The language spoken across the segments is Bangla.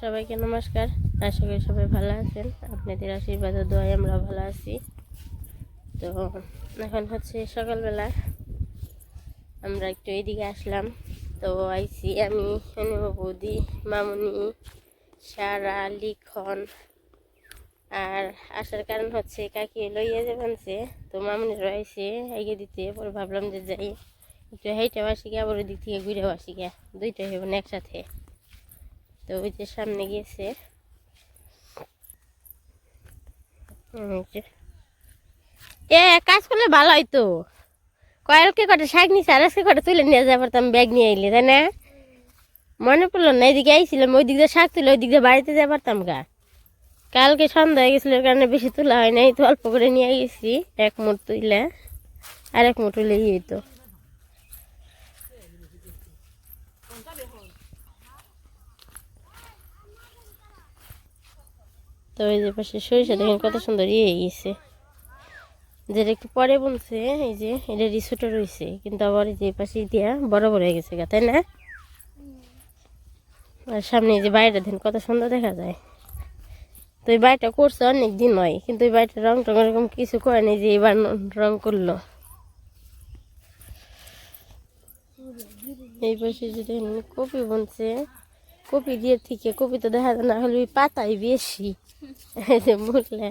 সবাইকে নমস্কার। আশা করি সবাই ভালো আছেন। আপনাদের আশীর্বাদ ও দোয়ায় আমরা ভালো আছি। তো এখন হচ্ছে সকালবেলা। আমরা একটু এদিকে আসলাম। তো আইসি আমি বৌদি মামুনি সারা লিখন আর আসার কারণ হচ্ছে কাকি লইয়া যাবেনছে তো মামুনির আইসে এগিয়ে দিতে, পরে ভাবলাম যে যাই। একটু হেঁটে আসি গিয়ে, আবার ওই দিক থেকে ঘুরে গিয়া দুইটা হইব না, একসাথে। তো ওই যে সামনে গিয়েছে। এ, কাজ করলে ভালো হয়তো কয়েলকে কটা শাক নিছে? আর আজকে কটা তুলে নিয়ে যাবার পারতাম ব্যাগ নিয়ে আইলে, তাই না? মনে পড়ল না, এদিকে আইছিলাম ওই দিক দিয়ে শাক তুলে ওই দিক দিয়ে বাড়িতে পারতাম গা কালকে সন্ধ্যা হয়ে গেছিল কারণে বেশি তোলা হয় নাই, তো অল্প করে নিয়ে গেছি। এক মুঠ তুইলে আর এক মুঠ তুলে ইয়ে তো। এই যে পাশে সরিষা দেখেন কত সুন্দর ইয়ে গেছে। যেটা একটু পরে বলছে এই যে এটা রিসোর্টে রয়েছে, কিন্তু আবার এই যে পাশে দিয়া বড় বড় হয়ে গেছে গা, তাই না? আর সামনে এই যে বাইরে দেখেন কত সুন্দর দেখা যায়। তো এই বাড়িটা করছে, অনেক দিন হয়, কিন্তু এই বাড়িটা রং টং এরকম কিছু করে নেই যে এবার রং করল। এই পাশে যে দেখেন কপি বনছে, কপি দিয়ে থেকে, কপি তো দেখা যায় না হলে ওই পাতাই বেশি। মুখলে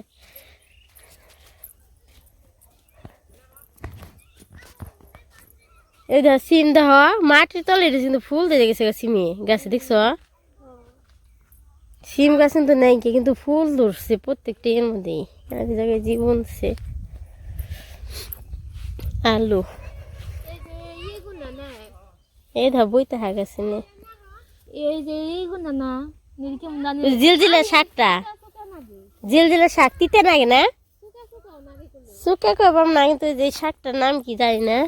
এই দেখ, সিম দেখ, মাটির তলে কিন্তু ফুল দিয়ে গেছে সিমে, গাছে দেখছ? সিম গাছ কিন্তু নাই কি কিন্তু ফুল ধরছে প্রত্যেকটা এর মধ্যেই। এক জায়গায় জীবনছে আলু। এই ধর বইতে হা গেছে নে। এই যে এইগুলো না জিলজিলা শাকটা। জিলজিলা শাক তিতে নাগে না? শুকে কবাম না, কিন্তু যে শাকটার নাম কি জানি না।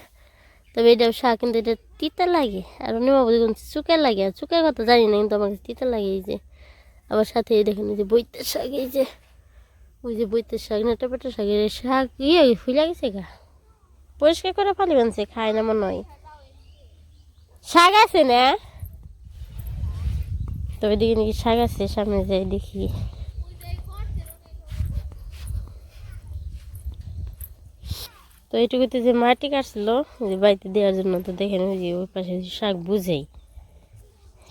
তবে এটা শাক, কিন্তু এটা তিতা লাগে। আর নেওয়া বলি চুকে লাগে? আর চুকের কথা জানি না, কিন্তু আমার কাছে তিতা লাগে এই যে। আবার সাথে এই দেখেন এই যে বৈতের শাক, এই যে, ওই যে বৈতের শাক, না, টমেটো শাক এর শাক ইয়ে ফুলে গেছে গা। পরিষ্কার করে ফালি বানছে খায় না মনে হয়। শাক আছে না? তো ওইদিকে নাকি শাক আছে, সামনে যাই দেখি। তো এইটুকুতে যে মাটি কাটছিল যে বাড়িতে দেওয়ার জন্য, তো দেখেন ওই যে ওই পাশে শাক বুঝেই।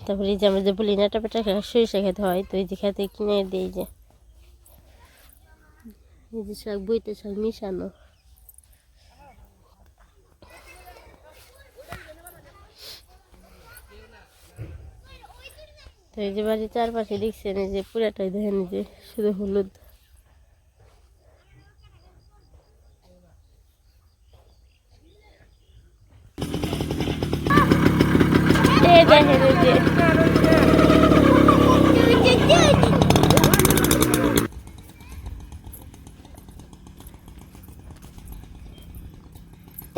তারপরে এই যে আমরা যে বলি নাটা পেটা সরিষা খেতে হয়, তো এই যে খেতে কিনে দিই যে। এই যে শাক বইতে শাক মিশানো। তো এই যে বাড়ির চারপাশে দেখছেন, এই যে পুরাটাই দেখেন যে শুধু হলুদ।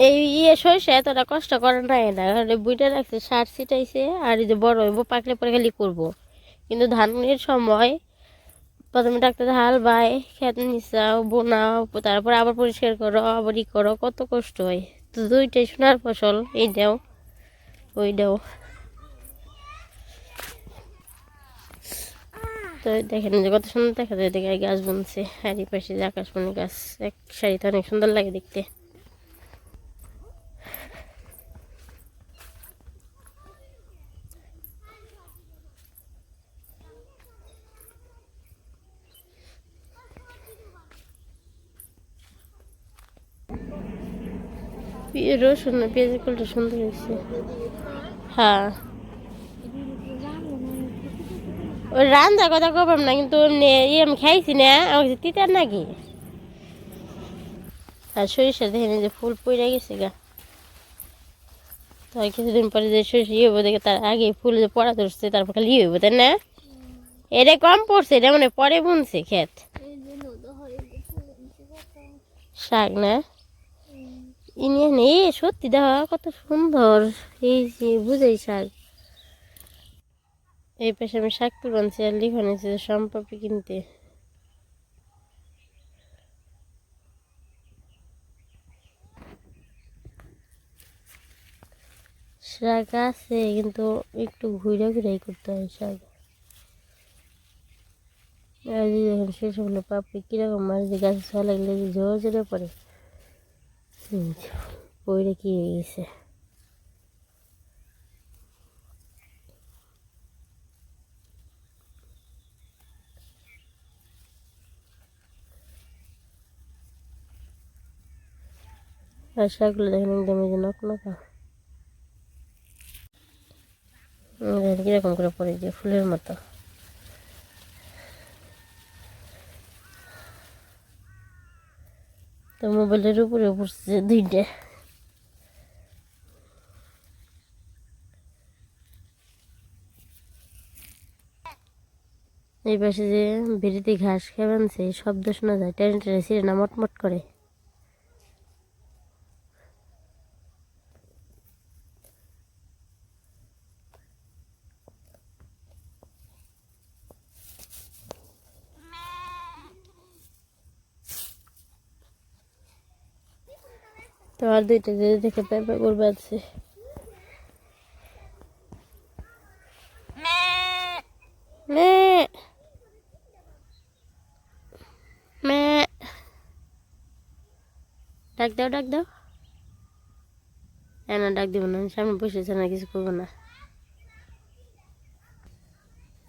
এই ইয়ে সরষে কষ্ট করে নাই না। বুইটা রাখছে, সার ছিটাইছে, আর যে বড় হইব, পাকলে পরে খালি করব। কিন্তু ধানের সময় প্রথমে ডাক্তার হাল বাই, খেত নিচাও, বোনাও, তারপর আবার পরিষ্কার করো, আবার ই করো, কত কষ্ট হয়। তো দুইটাই সোনার ফসল, এই দাও, ওই দাও। তো দেখেন যে কত সুন্দর দেখা যায় দেখে গাছ বুনছে, আর এই পাশে যে আকাশমণি গাছ, এক সারিতে অনেক সুন্দর লাগে দেখতে। রসুন পেঁয়াজের কলটা সুন্দর হয়েছে। হ্যাঁ। ওই রান্নার কথা কবাম না কিন্তু এমনি ইয়ে আমি খাইছি না আমার কাছে তিতার নাকি আর সরিষা দেখেন এই যে ফুল পড়ে গেছে গা। তো কিছুদিন পরে যে সরিষা ইয়ে হব দেখে তার আগে ফুল যে পড়া ধরছে তারপর খালি ইয়ে হইব তাই না। এটা কম পড়ছে এটা মানে পরে বুনছে ক্ষেত শাক না? ইনিয়ে নেই সত্যি দেখা কত সুন্দর এই যে বুঝাই শাক। এই পাশে আমি শাক তুলছি আর লিখন আছে সম্পর্কে কিনতে। শাক আছে, কিন্তু একটু ঘুরে ঘুরেই করতে হয় শাক। আর যখন শেষ হলো পাপড়ি কীরকম মাছ যে গাছে ছোঁয়া লাগলে যে জোর জোরে পড়ে। পড়ে কি হয়ে গেছে? আর শাকগুলো দেখেন একদম এই যে দেখেন কীরকম করে পড়ে যে ফুলের মতো। তো মোবাইলের উপরে পড়ছে দুইটা। এই পাশে যে বেরিতে ঘাস খাবেন সেই শব্দ শোনা যায়। টেনে টেনে মটমট করে। তো আর দুইটা যে দেখে পেঁপে করবে আছে। ডাক দাও ডাক দাও। হ্যাঁ না, ডাক দিব না, সামনে বসেছে না, কিছু করব না।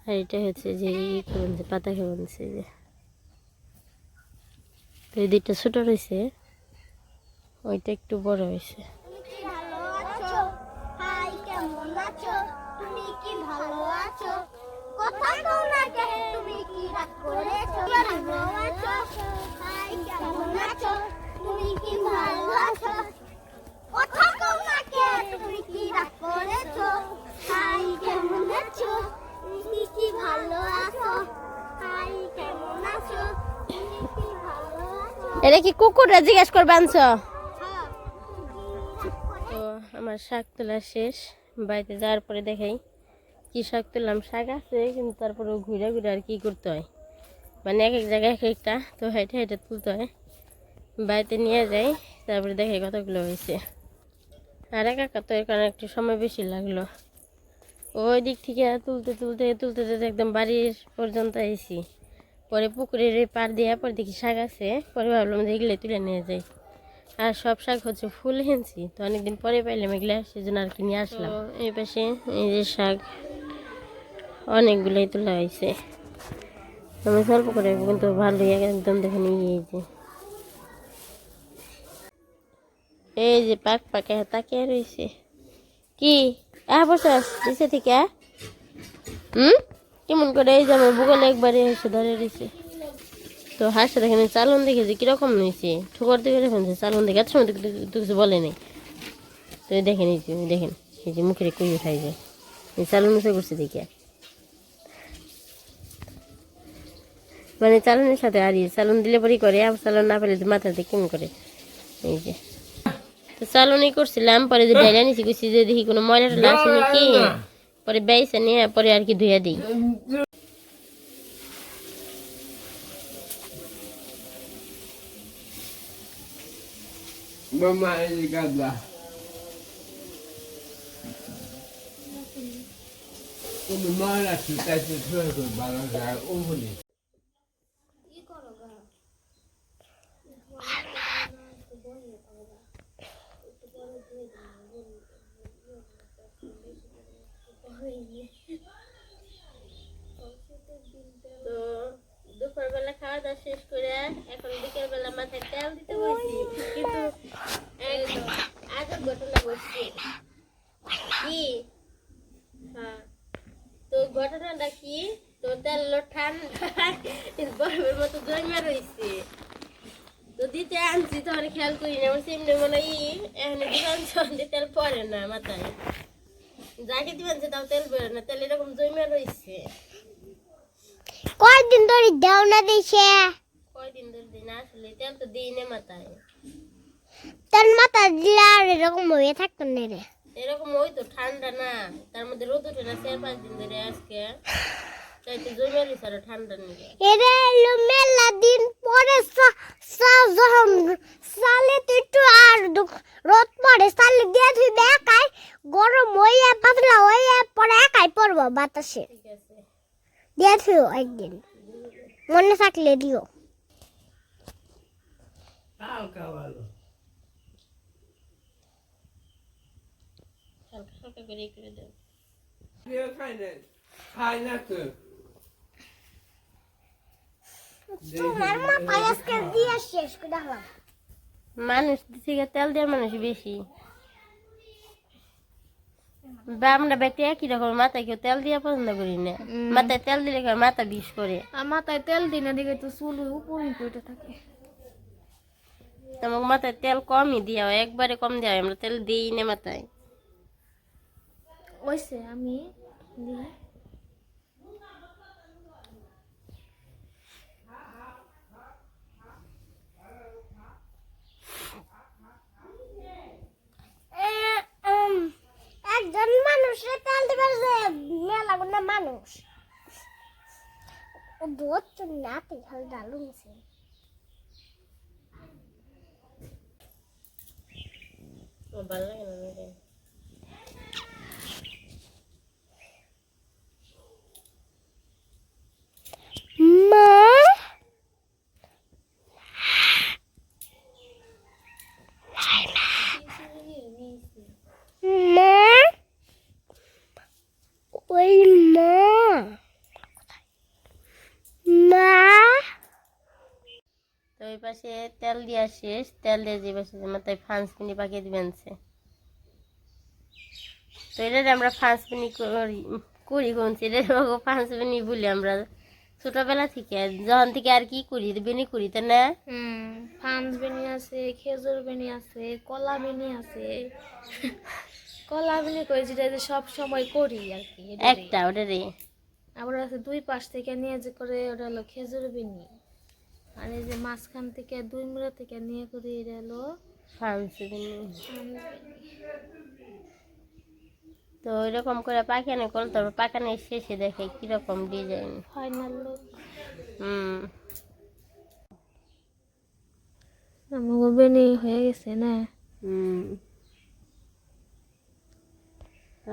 আর এটা হচ্ছে যে, ই যে পাতা খাবেন যে। দুইটা ছোটো রয়েছে। ওইটা একটু বড় হয়েছে। এটা কি কুকুররা জিজ্ঞেস করবে আনছো? আমার শাক তোলা শেষ, বাড়িতে যাওয়ার পরে দেখাই কি শাক তুললাম। শাক আছে, কিন্তু তারপরে ঘুরে ঘুরে আর কি করতে হয়? মানে এক এক জায়গায় এক একটা, তো হেঁটে হেঁটে তুলতে হয়। বাড়িতে নিয়ে যাই, তারপরে দেখাই কতগুলো হয়েছে। আর এক একা তো এর কারণে একটু সময় বেশি লাগল। ওই দিক থেকে তুলতে তুলতে তুলতে তুলতে একদম বাড়ির পর্যন্ত এসি পরে পুকুরের পার দিয়ে পরে দেখি শাক আছে, পরে ভাবলাম যে এগুলো তুলে নিয়ে যাই। আর সব শাক হচ্ছে ফুল হেনছি। তো অনেকদিন পরে পাইলাম এগুলা সেজন্য আর কি নিয়ে আসলাম। এই পাশে এই যে শাক অনেকগুলোই তোলা হয়েছে আমি স্বল্প করে কিন্তু ভালোই একদম দেখে নিয়ে এই যে। এই যে পাক পাকে তাকিয়ে রয়েছে কি? দিছে থেকে হুম? কেমন করে এই যে আমার ভূগোলে একবারে এসে ধরে রয়েছে তো হাসটা দেখেন চালন দেখেছি, কীরকম নিয়েছে ঠোকর দিকে দেখেন চালন দেখে এত সময় তো কিছু বলে নাই। তো দেখেন, এই যে দেখেন, এই যে মুখের কুই উঠাই এই চালন উঠে করছে দেখে। মানে চালনের সাথে আর ইয়ে চালন দিলে পরেই করে আর চালন না পেলে মাথাতে কেমন করে? এই যে। তো চালনই করছিলাম, পরে যে ডাইলা নিছি গেছি যে দেখি কোনো ময়লা টলা আছে নাকি? পরে বেয়েছে নিয়ে পরে আর কি ধুয়ে দিই। Mamma è di casa. Come mai la città si trova con ballare umani? তো দুপুরবেলা খাওয়া দাওয়া শেষ করে এখন বিকেল বেলা মাথায় তেল দিতে বসছি কিন্তু ঘটনা বসছি কি? হ্যাঁ। তো ঘটনাটা কি? তো তেল ঠান্ডা বরফের মতো জমা রয়েছে তো দিতে আনছি খেয়াল করি না। আমার সেমনি মনে হয় এখন তেল পড়ে না মাথায়। যাকে দিবেন তাও তেল বেরো না। তেল এরকম জমা রয়েছে কয়দিন ধরে দেও না দিছে? কয়দিন ধরে দিন আসলে তেল তো দিই না মাথায়। তোর মাথা দিলে আর এরকম হয়ে থাকতো না রে। এরকম ওই তো ঠান্ডা না তার মধ্যে রোদ ওঠে না চার পাঁচ দিন ধরে আজকে। তাই জমে রয়েছে আরও ঠান্ডা নিয়ে এরে এলো মেলা দিন পরে সা- সা- যখন সালে তো একটু আর দু- রোদ পড়ে সালে দিয়ে ধুই দেখায় গরম হইয়া পাতলা হইয়া পরে একাই পড়ব বাতাসে। একদিন মনে থাকলে দিও। করে করে না তো তোমার দিলাম মানুষ থেকে তেল দেওয়ার মানুষ বেশি বা আমরা ব্যক্তি একই রকম মাথায় কেউ তেল দিয়ে পছন্দ করি না মাথায় তেল দিলে মাথা বিষ করে আর মাথায় তেল দিই না দিকে তো চুল উপর উপরে থাকে তোমাকে মাথায় তেল কমই দেওয়া হয় একবারে কম দেওয়া হয় আমরা তেল দিই না মাথায় ওইসে আমি দিই। একজন মানুষের তেল দিবার যে মেলা গুলো মানুষ। দুধ নাতে খালি ডালু মিশে ভালো লাগে না আমাকে। তেল দেওয়া শেষ, তেল দিয়ে যে পাশে মাথায় ফান্স পিনি পাকিয়ে দিবেন তো এটা আমরা ফান্স পিনি করি করি কোনছি, এটা ফান্স পিনি বলি আমরা। ছোটবেলা থেকে যখন থেকে আর কি করি বেনি করি তাই না? হুম ফান্স বেনি আছে খেজুর বেনি আছে কলা বেনি আছে। কলা বেনি করে যেটা যে সব সময় করি আর কি একটা ওটা রে আবার আছে দুই পাশ থেকে নিয়ে যে করে ওটা হলো খেজুর বেনি। আর এই যে মাঝখান থেকে দুই মুড়া থেকে নিয়ে করি এটা হলো ফান্স বেনি। তো ওইরকম করে পাকানো করলে তারপর পাকানোর শেষে দেখে কীরকম ডিজাইন ফাইনাল হুম। আমাকে বেনি হয়ে গেছে না? হুম।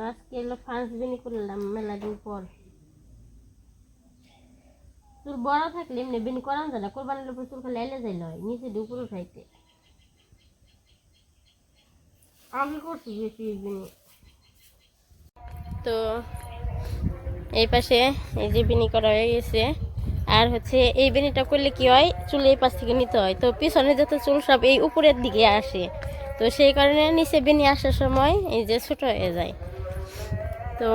আজকে এলো ফান্স বিনি করলাম মেলা দিন পর চুল বড় থাকলে এমনি বিনি করান যায় না কোরবানির উপর চুল খালি এলে যাইলে হয় নিচে দিয়ে উপরে উঠাইতে। আমি করছি বেশি বিনি তো এই পাশে এই যে বিনি করা হয়ে গেছে। আর হচ্ছে এই বেনিটা করলে কি হয়? চুল এই পাশ থেকে নিতে হয়। তো পিছনে যত চুল সব এই উপরের দিকে আসে। তো সেই কারণে নিচে বেনি আসার সময় এই যে ছোট হয়ে যায়। তো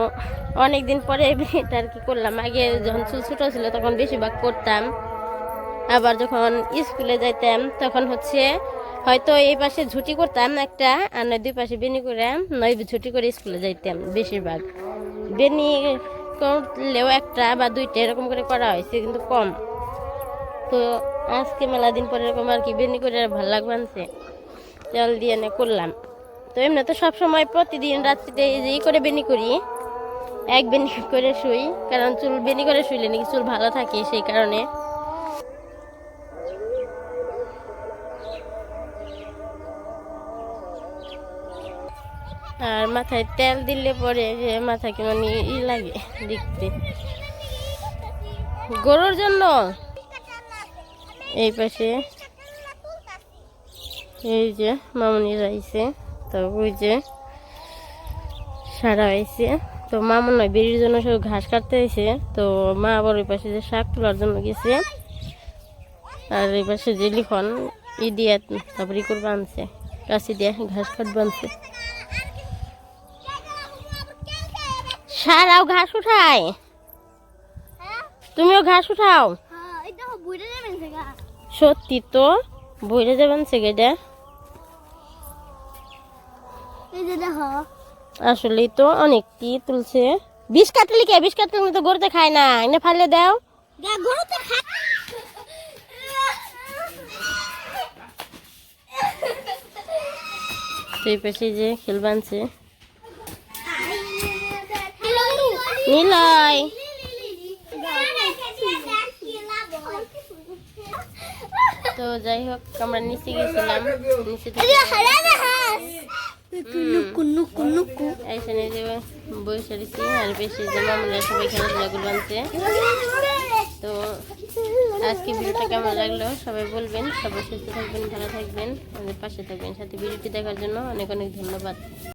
অনেক দিন পরে এই বেনিটা আর কি করলাম। আগে যখন চুল ছোটো ছিল তখন বেশিরভাগ করতাম। আবার যখন স্কুলে যাইতাম তখন হচ্ছে হয়তো এই পাশে ঝুটি করতাম একটা, আর নয় দুই পাশে বেনি করে নয় ঝুটি করে স্কুলে যাইতাম বেশিরভাগ। বেনি করলেও একটা বা দুইটা এরকম করে করা হয়েছে, কিন্তু কম। তো আজকে মেলা দিন পরে এরকম আর কি বেনি করে ভালো লাগবে আনছে তেল দিয়ে এনে করলাম। তো এমনি তো সবসময় প্রতিদিন রাত্রিতে এই করে বেনি করি, এক বেনি করে শুই, কারণ চুল বেনি করে শুইলে নাকি চুল ভালো থাকে সেই কারণে। আর মাথায় তেল দিলে পরে যে মাথা কেমন ই- ই লাগে দেখতে। গরুর জন্য? এই পাশে। এই যে মামনি রাইছে তো ওই যে সারা হয়েছে। তো মামন নয় বেরির জন্য সব ঘাস কাটতে হয়েছে। তো মা আবার ওই পাশে যে শাক তোলার জন্য গেছে। আর এই পাশে যে লিখন, ই দিয়ে তারপরে করবে আনছে। কাশি দিয়ে ঘাস কাটবে আনছে। সারাও ঘাস উঠায় তুমিও ঘাস উঠাও। হ্যাঁ সত্যি তো বইরে যাবেন সেগেটা। আসলেই তো অনেকটি তুলছে। বিষ কাটলি কে? বিষ কাটলে তো গরুতে খায় না এনে ফালে দাও। সেই পাশে যে খেল নিলয়। তো যাই হোক আমরা নিচে গেছিলাম। নিচে নিয়ে যে বসে রয়েছি আর বেশি যে মামলা সবাই খেলাধুলা করব আনছে। তো আজকে ভিডিওটা কেমন লাগল? সবাই বলবেন সবাই সুস্থ থাকবেন ভালো থাকবেন আমাদের পাশে থাকবেন। সাথে ভিডিওটি দেখার জন্য অনেক অনেক ধন্যবাদ।